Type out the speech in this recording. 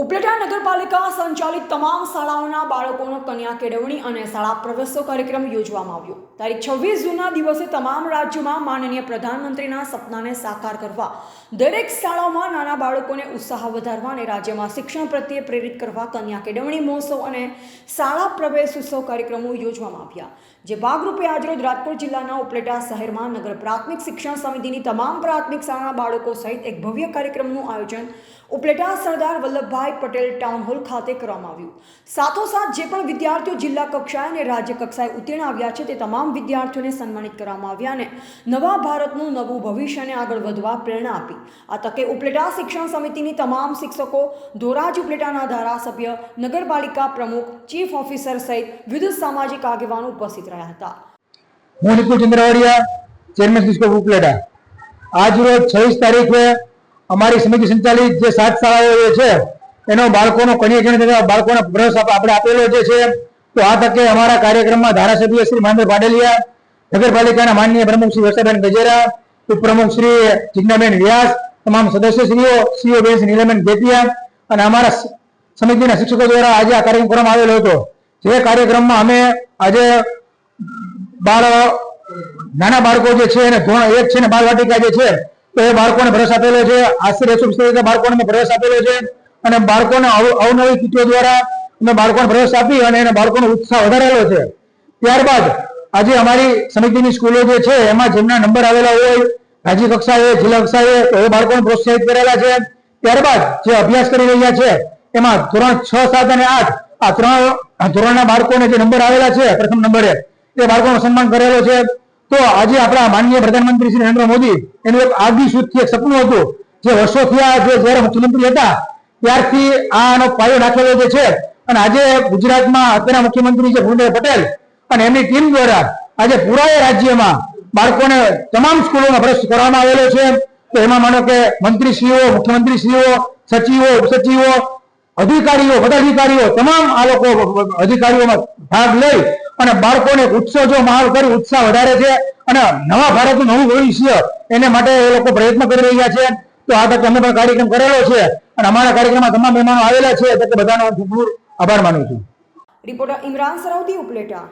ઉપલેટા નગરપાલિકા સંચાલિત તમામ શાળાઓના બાળકોનો કન્યા કેળવણી અને શાળા પ્રવેશો કાર્યક્રમ યોજવામાં આવ્યો. તારીખ છવ્વીસ જૂનના દિવસે તમામ રાજ્યોમાં માનનીય પ્રધાનમંત્રીના સપનાને સાકાર કરવા, દરેક શાળાઓમાં નાના બાળકોને ઉત્સાહ વધારવા અને રાજ્યમાં શિક્ષણ પ્રત્યે પ્રેરિત કરવા કન્યા કેળવણી મહોત્સવ અને શાળા પ્રવેશ ઉત્સવ કાર્યક્રમો યોજવામાં આવ્યા. જે ભાગરૂપે આજરોજ રાજકોટ જિલ્લાના ઉપલેટા શહેરમાં નગર પ્રાથમિક શિક્ષણ સમિતિની તમામ પ્રાથમિક શાળાના બાળકો સહિત એક ભવ્ય કાર્યક્રમનું આયોજન ઉપલેટા સરદાર વલ્લભભાઈ પટેલ ટાઉન હોલ ખાતે કરવામાં આવ્યું. સાથોસાથ જે પણ વિદ્યાર્થીઓ જિલ્લા કક્ષાએ અને રાજ્ય કક્ષાએ ઉત્તીર્ણ આવ્યા છે તે તમામ વિદ્યાર્થીઓને સન્માનિત કરવામાં આવ્યા અને નવા ભારતનું નવું ભવિષ્યને આગળ વધવા પ્રેરણા આપી. આ તકે ઉપલેટા શિક્ષણ સમિતિની તમામ શિક્ષકો, ધોરાજ ઉપલેટાના ધારાસભ્ય, નગરપાલિકા પ્રમુખ, ચીફ ઓફિસર સહિત વિવિધ સામાજિક આગેવાનો ઉપસ્થિત રહ્યા હતા. આજ રોજ છવ્વીસ તારીખે અમારી સમિતિ સંચાલિત જે સાત શાળાઓ છે એનો બાળકોનો કન્યાજન બાળકોનો પ્રવેશ આપ- આપણે આપેલો જે છે, તો આ તકે અમારા કાર્યક્રમમાં ધારાસભ્ય શ્રી મહેન્દ્ર પાડેલિયા, નગરપાલિકાના માનનીય પ્રમુખ શ્રી વર્ષાબેન ગજેરા, ઉપપ્રમુખ શ્રી જિજ્ઞાબેન વ્યાસ, તમામ સદસ્યશ્રીઓ, સીઓ બેન નીલમબેન ગેતિયા અને અમારા સમિતિના શિક્ષકો દ્વારા આજે આ કાર્યક્રમ આવેલો હતો. જે કાર્યક્રમમાં અમે આજે બાળ, નાના બાળકો જે છે એને ધોરણ એક છે ને બાળવાટિકા જે છે, તો એ બાળકોને પ્રવેશ આપેલો છે. આશરે એકસો પિસ્તાલીસ બાળકોને પ્રવેશ આપેલો છે. અને બાળકોને અવ- અવનવી કીટો દ્વારા અમે બાળકોને પ્રવેશ આપી અને એને બાળકોનો ઉત્સાહ વધારેલો છે. ત્યારબાદ આજે અમારી સમિતિની સ્કૂલો જે છે, એમાં જેમના નંબર આવેલા હોય, રાજ્ય કક્ષાએ, જિલ્લા કક્ષાએ એ બાળકોને પ્રોત્સાહિત કરેલા છે. ત્યારબાદ જે અભ્યાસ કરી રહ્યા છે, એમાં ધોરણ છ, સાત અને આઠ, આ ત્રણ ધોરણના બાળકોને જે નંબર આવેલા છે, પ્રથમ નંબરે, એ બાળકોનું સન્માન કરેલો છે. તો આજે આપણા માનનીય પ્રધાનમંત્રી શ્રી નરેન્દ્ર મોદી, એનું એક આગવી સૂચથી એક સપનું હતું. જે વર્ષોથી આ જે જ્યારે મુખ્યમંત્રી હતા ત્યારથી આનો પાયો નાખેલો જે છે, અને આજે ગુજરાતમાં અત્યારના મુખ્યમંત્રી છે ભૂપેન્દ્ર પટેલ અને એમની ટીમ દ્વારા આજે પૂરા રાજ્યમાં બાળકોને તમામ સ્કૂલોમાં ભ્રષ્ટ કરવામાં આવેલો છે. તો એમાં માનો કે મંત્રીશ્રીઓ, મુખ્યમંત્રીશ્રીઓ, સચિવો, ઉપસચિવો, અધિકારીઓ, પદાધિકારીઓ, તમામ આ લોકો અધિકારીઓમાં ભાગ લઈ અને બાળકોને ઉત્સવ જો માહોલ કરી ઉત્સાહ વધારે છે અને નવા ભારતનું નવું ભવિષ્ય એને માટે એ લોકો પ્રયત્ન કરી રહ્યા છે. તો આ તક અમે પણ કાર્યક્રમ કરેલો છે અને અમારા કાર્યક્રમમાં તમામ મહેમાનો આવેલા છે કે બધાનો હું ખૂબ આભાર માનું છું. રિપોર્ટર ઇમરાન સરાવતી ઉપલેટા